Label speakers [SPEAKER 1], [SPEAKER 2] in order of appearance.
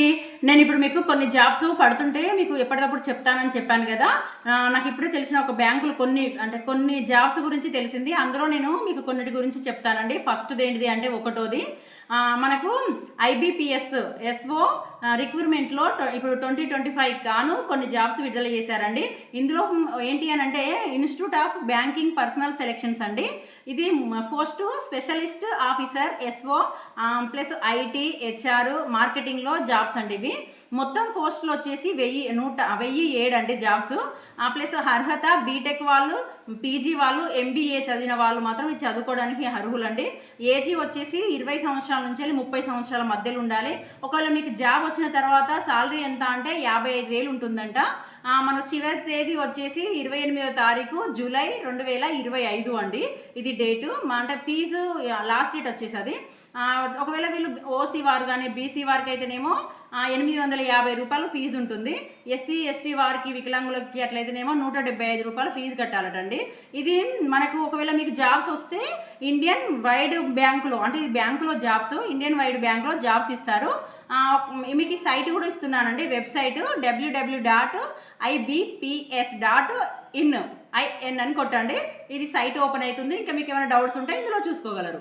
[SPEAKER 1] నేను ఇప్పుడు మీకు కొన్ని జాబ్స్ పడుతుంటే మీకు ఎప్పటికప్పుడు చెప్తానని చెప్పాను కదా. నాకు ఇప్పుడే తెలిసిన ఒక బ్యాంకులు కొన్ని అంటే కొన్ని జాబ్స్ గురించి తెలిసింది. అందులో నేను మీకు కొన్నిటి గురించి చెప్తానండి. ఫస్ట్ది ఏంటిది అంటే ఒకటోది మనకు ఐబిపిఎస్ ఎస్ఓ రిక్రూట్మెంట్లో ఇప్పుడు ట్వంటీ ట్వంటీ ఫైవ్ కాను కొన్ని జాబ్స్ విడుదల చేశారండి. ఇందులో ఏంటి అని అంటే institute of banking personnel selections అండి. ఇది first specialist officer SO plus IT HR మార్కెటింగ్లో jobs అండి ఇవి. మొత్తం పోస్టులు వచ్చేసి వెయ్యి నూట వెయ్యి ఏడు అండి జాబ్స్. ప్లస్ అర్హత బీటెక్ వాళ్ళు పీజీ వాళ్ళు ఎంబీఏ చదివిన వాళ్ళు మాత్రం ఇది చదువుకోవడానికి అర్హులండి. ఏజీ వచ్చేసి ఇరవై సంవత్సరాలు నుంచి వెళ్ళి ముప్పై సంవత్సరాల మధ్యలో ఉండాలి. ఒకవేళ మీకు జాబ్ వచ్చిన తర్వాత శాలరీ ఎంత అంటే యాభై ఐదు వేలు ఉంటుందంట. మన చివరి తేదీ వచ్చేసి ఇరవై ఎనిమిదో తారీఖు జూలై రెండు వేల ఇరవై ఐదు అండి. ఇది డేటు. మా అంటే ఫీజు లాస్ట్ డేట్ వచ్చేసి అది ఒకవేళ వీళ్ళు ఓసీ వారు కానీ బీసీ వారికి అయితేనేమో ఎనిమిది వందల యాభై రూపాయలు ఫీజు ఉంటుంది. ఎస్సీ ఎస్టీ వారికి వికలాంగులకి అట్లయితేనేమో నూట డెబ్బై ఐదు రూపాయలు ఫీజు కట్టాలటండి. ఇది మనకు ఒకవేళ మీకు జాబ్స్ వస్తే ఇండియన్ వైడ్ బ్యాంకులో అంటే ఇది బ్యాంకులో జాబ్స్ ఇండియన్ వైడ్ బ్యాంకులో జాబ్స్ ఇస్తారు. మీకు ఈ సైట్ కూడా ఇస్తున్నానండి website WWW dot IBPS dot in IN అని కొట్టండి. ఇది సైట్ ఓపెన్ అవుతుంది. ఇంకా మీకు ఏమైనా డౌట్స్ ఉంటే ఇందులో చూసుకోగలరు.